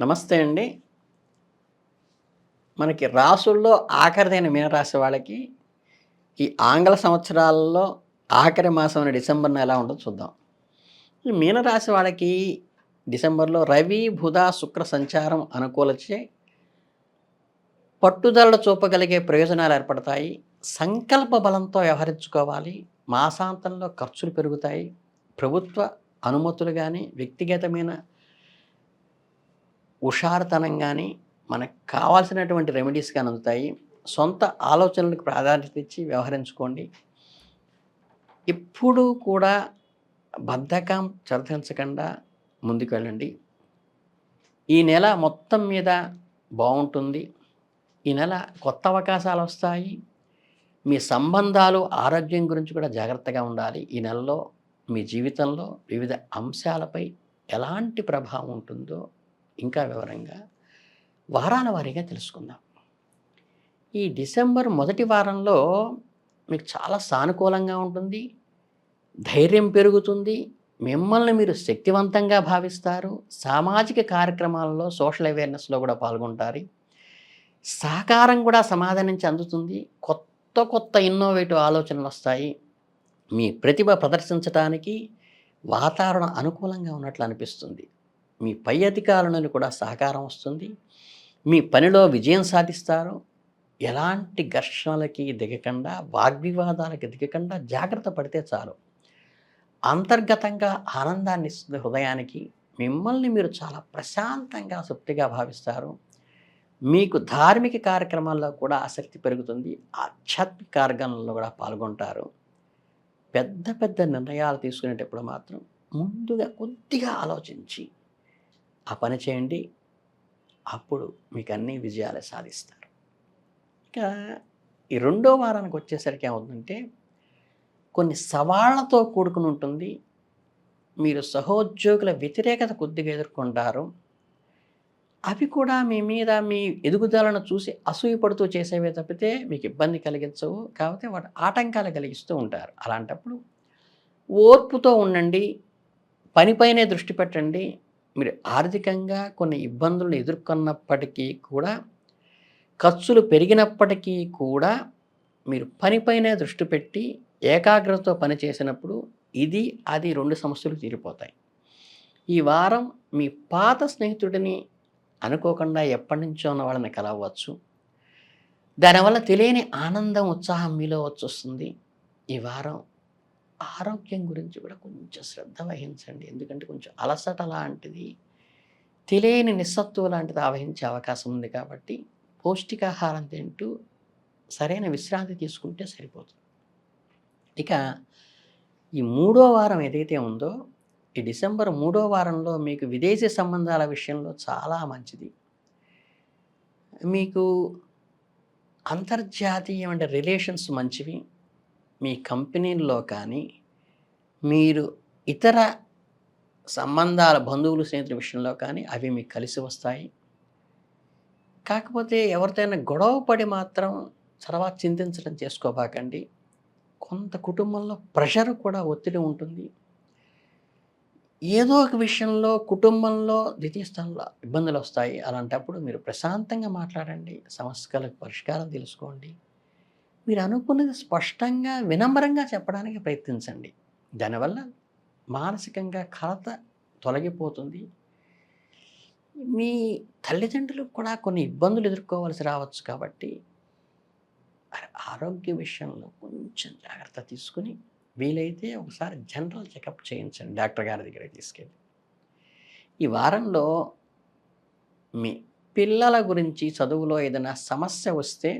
నమస్తే అండి. మనకి రాసుల్లో ఆఖరిదైన మీనరాశి వాళ్ళకి ఈ ఆంగ్ల సంవత్సరాల్లో ఆఖరి మాసం అనే డిసెంబర్న ఎలా ఉంటుందో చూద్దాం. ఈ మీనరాశి వాళ్ళకి డిసెంబర్లో రవి బుధ శుక్ర సంచారం అనుకూలచే పట్టుదలలు చూపగలిగే ప్రయోజనాలు ఏర్పడతాయి. సంకల్ప బలంతో వ్యవహరించుకోవాలి. మాసాంతంలో ఖర్చులు పెరుగుతాయి. ప్రభుత్వ అనుమతులు కానీ వ్యక్తిగతమైన హుషారుతనం కానీ మనకు కావాల్సినటువంటి రెమెడీస్ కానీ అందుతాయి. సొంత ఆలోచనలకు ప్రాధాన్యత ఇచ్చి వ్యవహరించుకోండి. ఎప్పుడూ కూడా బద్ధకం చర్చించకుండా ముందుకు వెళ్ళండి. ఈ నెల మొత్తం మీద బాగుంటుంది. ఈ నెల కొత్త అవకాశాలు వస్తాయి. మీ సంబంధాలు ఆరోగ్యం గురించి కూడా జాగ్రత్తగా ఉండాలి. ఈ నెలలో మీ జీవితంలో వివిధ అంశాలపై ఎలాంటి ప్రభావం ఉంటుందో ఇంకా వివరంగా వారాల వారీగా తెలుసుకుందాం. ఈ డిసెంబర్ మొదటి వారంలో మీకు చాలా సానుకూలంగా ఉంటుంది ధైర్యం పెరుగుతుంది మిమ్మల్ని మీరు శక్తివంతంగా భావిస్తారు సామాజిక కార్యక్రమాలలో సోషల్ అవేర్నెస్లో కూడా పాల్గొంటారు. సహకారం కూడా సమాధానం నుంచి అందుతుంది కొత్త కొత్త ఇన్నోవేటివ్ ఆలోచనలు వస్తాయి. మీ ప్రతిభ ప్రదర్శించడానికి వాతావరణం అనుకూలంగా ఉన్నట్లు అనిపిస్తుంది. మీ పై అధికారుల నుండి కూడా సహకారం వస్తుంది. మీ పనిలో విజయం సాధిస్తారు. ఎలాంటి ఘర్షణలకి దిగకుండా వాగ్వివాదాలకి దిగకుండా జాగ్రత్త పడితే చాలు. అంతర్గతంగా ఆనందాన్ని ఇస్తుంది హృదయానికి. మిమ్మల్ని మీరు చాలా ప్రశాంతంగా సుప్తిగా భావిస్తారు. మీకు ధార్మిక కార్యక్రమాల్లో కూడా ఆసక్తి పెరుగుతుంది. ఆధ్యాత్మిక కార్యక్రమాల్లో కూడా పాల్గొంటారు. పెద్ద పెద్ద నిర్ణయాలు తీసుకునేటప్పుడు మాత్రం ముందుగా కొద్దిగా ఆలోచించి ఆ పని చేయండి. అప్పుడు మీకు అన్ని విజయాలు సాధిస్తారు. ఇంకా ఈ రెండో వారానికి వచ్చేసరికి ఏమవుతుందంటే కొన్ని సవాళ్ళతో కూడుకుని ఉంటుంది. మీరు సహోద్యోగుల వ్యతిరేకత కొద్దిగా ఎదుర్కొంటారు. అవి కూడా మీ మీద మీ ఎదుగుదలను చూసి అసూయపడుతూ చేసేవే తప్పితే మీకు ఇబ్బంది కలిగించవు. కాకపోతే వాటి ఆటంకాలు కలిగిస్తూ ఉంటారు. అలాంటప్పుడు ఓర్పుతో ఉండండి. పనిపైనే దృష్టి పెట్టండి. మీరు ఆర్థికంగా కొన్ని ఇబ్బందులను ఎదుర్కొన్నప్పటికీ కూడా ఖర్చులు పెరిగినప్పటికీ కూడా మీరు పనిపైనే దృష్టి పెట్టి ఏకాగ్రతతో పని చేసినప్పుడు ఇది అది రెండు సమస్యలు తీరిపోతాయి. ఈ వారం మీ పాత స్నేహితుడిని అనుకోకుండా ఎప్పటి నుంచో ఉన్న వాళ్ళని కలవచ్చు దానివల్ల తెలియని ఆనందం ఉత్సాహం మీలో వచ్చొస్తుంది. ఈ వారం ఆరోగ్యం గురించి కూడా కొంచెం శ్రద్ధ వహించండి. ఎందుకంటే కొంచెం అలసట లాంటిది తెలియని నిస్సత్తువ లాంటిది ఆవహించే అవకాశం ఉంది కాబట్టి పౌష్టికాహారం తింటూ సరైన విశ్రాంతి తీసుకుంటే సరిపోతుంది. ఇక ఈ మూడో వారం ఏదైతే ఉందో ఈ డిసెంబర్ మూడో వారంలో మీకు విదేశీ సంబంధాల విషయంలో చాలా మంచిది. మీకు అంతర్జాతీయ అంటే రిలేషన్స్ మంచివి. మీ కంపెనీల్లో కానీ మీరు ఇతర సంబంధాల బంధువులు స్నేహితుల విషయంలో కానీ అవి మీకు కలిసి వస్తాయి. కాకపోతే ఎవరితోనైనా గొడవ పడి మాత్రం తర్వాత చింతించడం చేసుకోబాకండి. కొంత కుటుంబంలో ప్రెషర్ కూడా ఒత్తిడి ఉంటుంది. ఏదో ఒక విషయంలో కుటుంబంలో ద్వితీయ స్థానంలో ఇబ్బందులు వస్తాయి. అలాంటప్పుడు మీరు ప్రశాంతంగా మాట్లాడండి. సమస్యలకు పరిష్కారం తెలుసుకోండి. మీరు అనుకున్నది స్పష్టంగా వినమ్రంగా చెప్పడానికి ప్రయత్నించండి. దానివల్ల మానసికంగా కలత తొలగిపోతుంది. మీ తల్లిదండ్రులకు కూడా కొన్ని ఇబ్బందులు ఎదుర్కోవాల్సి రావచ్చు కాబట్టి ఆరోగ్య విషయంలో కొంచెం జాగ్రత్త తీసుకుని వీలైతే ఒకసారి జనరల్ చెకప్ చేయించండి డాక్టర్ గారి దగ్గర తీసుకెళ్ళి. ఈ వారంలో మీ పిల్లల గురించి చదువులో ఏదైనా సమస్య వస్తే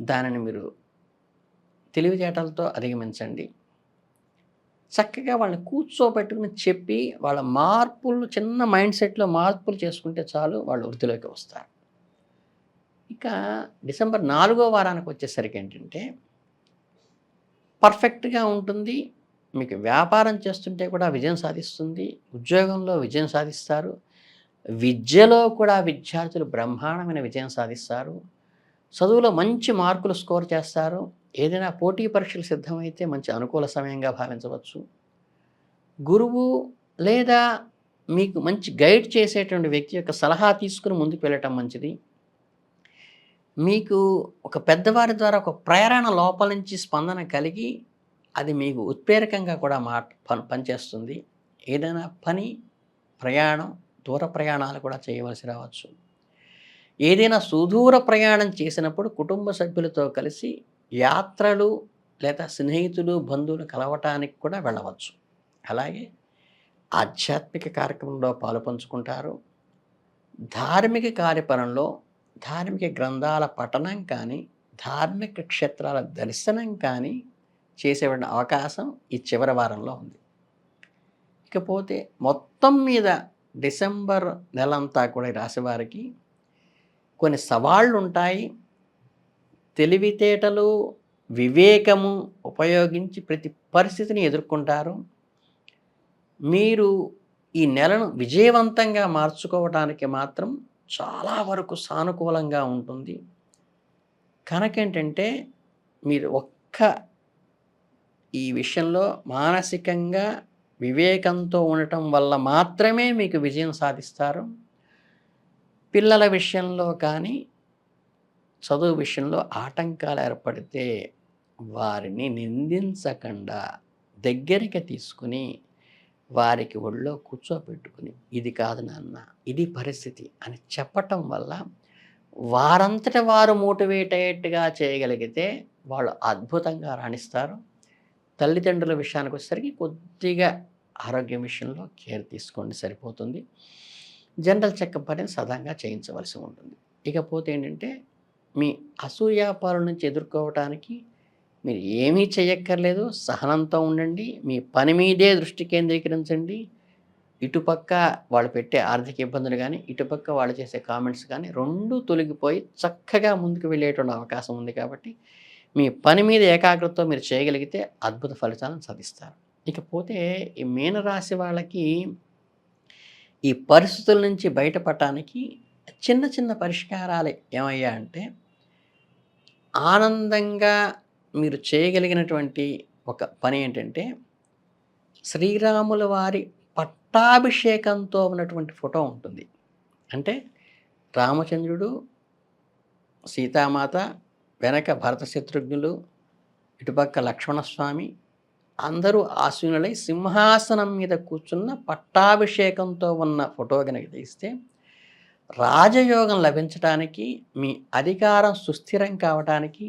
దానిని మీరు తెలివితేటలతో అధిగమించండి. చక్కగా వాళ్ళని కూర్చోబెట్టుకుని చెప్పి వాళ్ళ మార్పులు చిన్న మైండ్ సెట్లో మార్పులు చేసుకుంటే చాలు వాళ్ళు వృద్ధిలోకి వస్తారు. ఇక డిసెంబర్ నాలుగో వారానికి వచ్చేసరికి ఏంటంటే పర్ఫెక్ట్గా ఉంటుంది. మీకు వ్యాపారం చేస్తుంటే కూడా విజయం సాధిస్తుంది. ఉద్యోగంలో విజయం సాధిస్తారు. విద్యలో కూడా విద్యార్థులు బ్రహ్మాండమైన విజయం సాధిస్తారు. చదువులో మంచి మార్కులు స్కోర్ చేస్తారు. ఏదైనా పోటీ పరీక్షలు సిద్ధమైతే మంచి అనుకూల సమయంగా భావించవచ్చు. గురువు లేదా మీకు మంచి గైడ్ చేసేటువంటి వ్యక్తి యొక్క సలహా తీసుకుని ముందుకు వెళ్ళటం మంచిది. మీకు ఒక పెద్దవారి ద్వారా ఒక ప్రేరణ లోపల నుంచి స్పందన కలిగి అది మీకు ఉత్ప్రేరకంగా కూడా మా పని పనిచేస్తుంది. ఏదైనా పని ప్రయాణం దూర ప్రయాణాలు కూడా చేయవలసి రావచ్చు. ఏదైనా సుదూర ప్రయాణం చేసినప్పుడు కుటుంబ సభ్యులతో కలిసి యాత్రలు లేదా స్నేహితులు బంధువులు కలవటానికి కూడా వెళ్ళవచ్చు. అలాగే ఆధ్యాత్మిక కార్యక్రమంలో పాలు పంచుకుంటారు ధార్మిక కార్యపరంలో ధార్మిక గ్రంథాల పఠనం కానీ ధార్మిక క్షేత్రాల దర్శనం కానీ చేసేటువంటి అవకాశం ఈ చివరి వారంలో ఉంది. ఇకపోతే మొత్తం మీద డిసెంబర్ నెలంతా కూడా ఈ రాశివారికి కొన్ని సవాళ్ళు ఉంటాయి తెలివితేటలు వివేకము ఉపయోగించి ప్రతి పరిస్థితిని ఎదుర్కొంటారు. మీరు ఈ నెలను విజయవంతంగా మార్చుకోవడానికి మాత్రం చాలా వరకు సానుకూలంగా ఉంటుంది. కనుకేంటంటే మీరు ఒక్క ఈ విషయంలో మానసికంగా వివేకంతో ఉండటం వల్ల మాత్రమే మీకు విజయం సాధిస్తారు. పిల్లల విషయంలో కానీ చదువు విషయంలో ఆటంకాలు ఏర్పడితే వారిని నిందించకుండా దగ్గరికి తీసుకుని వారికి ఒళ్ళో కూర్చోబెట్టుకుని ఇది కాదు నాన్న ఇది పరిస్థితి అని చెప్పటం వల్ల వారంతట వారు మోటివేట్ అయ్యేట్టుగా చేయగలిగితే వాళ్ళు అద్భుతంగా రాణిస్తారు. తల్లిదండ్రుల విషయానికి వచ్చేసరికి కొద్దిగా ఆరోగ్యం విషయంలో కేర్ తీసుకోండి సరిపోతుంది. జనరల్ చెకప్ అనేది సదాంగా చేయించవలసి ఉంటుంది. ఇకపోతే ఏంటంటే మీ అసూయాపాల నుంచి ఎదుర్కోవటానికి మీరు ఏమీ చేయక్కర్లేదు సహనంతో ఉండండి. మీ పని మీదే దృష్టి కేంద్రీకరించండి. ఇటుపక్క వాళ్ళు పెట్టే ఆర్థిక ఇబ్బందులు కానీ ఇటుపక్క వాళ్ళు చేసే కామెంట్స్ కానీ రెండు తొలగిపోయి చక్కగా ముందుకు వెళ్ళేటువంటి అవకాశం ఉంది కాబట్టి మీ పని మీద ఏకాగ్రతతో మీరు చేయగలిగితే అద్భుత ఫలితాలను సాధిస్తారు. ఇకపోతే ఈ మీనరాశి వాళ్ళకి ఈ పరిస్థితుల నుంచి బయటపడటానికి చిన్న చిన్న పరిష్కారాలు ఏమయ్యా అంటే ఆనందంగా మీరు చేయగలిగినటువంటి ఒక పని ఏంటంటే శ్రీరాముల వారి పట్టాభిషేకంతో ఉన్నటువంటి ఫోటో ఉంటుంది. అంటే రామచంద్రుడు సీతామాత వెనక భరత శత్రుఘ్నులు ఇటుపక్క లక్ష్మణస్వామి అందరూ ఆశీనులై సింహాసనం మీద కూర్చున్న పట్టాభిషేకంతో ఉన్న ఫోటో కనుక తీస్తే రాజయోగం లభించడానికి మీ అధికారం సుస్థిరం కావటానికి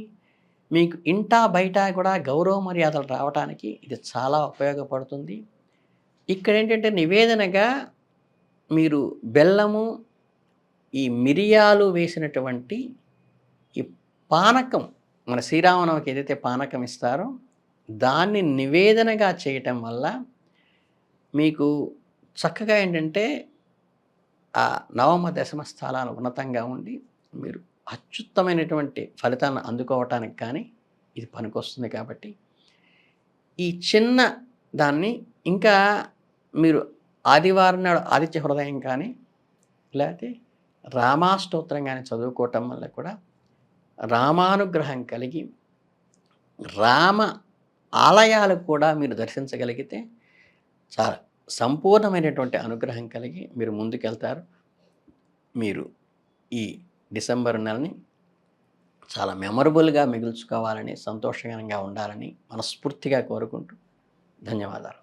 మీకు ఇంటా బయట కూడా గౌరవ మర్యాదలు రావడానికి ఇది చాలా ఉపయోగపడుతుంది. ఇక్కడ ఏంటంటే నివేదనగా మీరు బెల్లము ఈ మిరియాలు వేసినటువంటి ఈ పానకం మన శ్రీరామనవకి ఏదైతే పానకం ఇస్తారో దాన్ని నివేదనగా చేయటం వల్ల మీకు చక్కగా ఏంటంటే ఆ నవమ దశమ స్థానాలు ఉన్నతంగా ఉండి మీరు అత్యుత్తమైనటువంటి ఫలితాన్ని అందుకోవటానికి కానీ ఇది పనికొస్తుంది కాబట్టి ఈ చిన్న దాన్ని ఇంకా మీరు ఆదివారం నాడు ఆదిత్య హృదయం కానీ లేకపోతే రామాష్టోత్తరం కానీ చదువుకోవటం వల్ల కూడా రామానుగ్రహం కలిగి రామ ఆలయాలు కూడా మీరు దర్శించగలిగితే చాలా సంపూర్ణమైనటువంటి అనుగ్రహం కలిగి మీరు ముందుకెళ్తారు. మీరు ఈ డిసెంబర్ నెలని చాలా మెమరబుల్గా మిగుల్చుకోవాలని సంతోషకరంగా ఉండాలని మనస్ఫూర్తిగా కోరుకుంటూ ధన్యవాదాలు.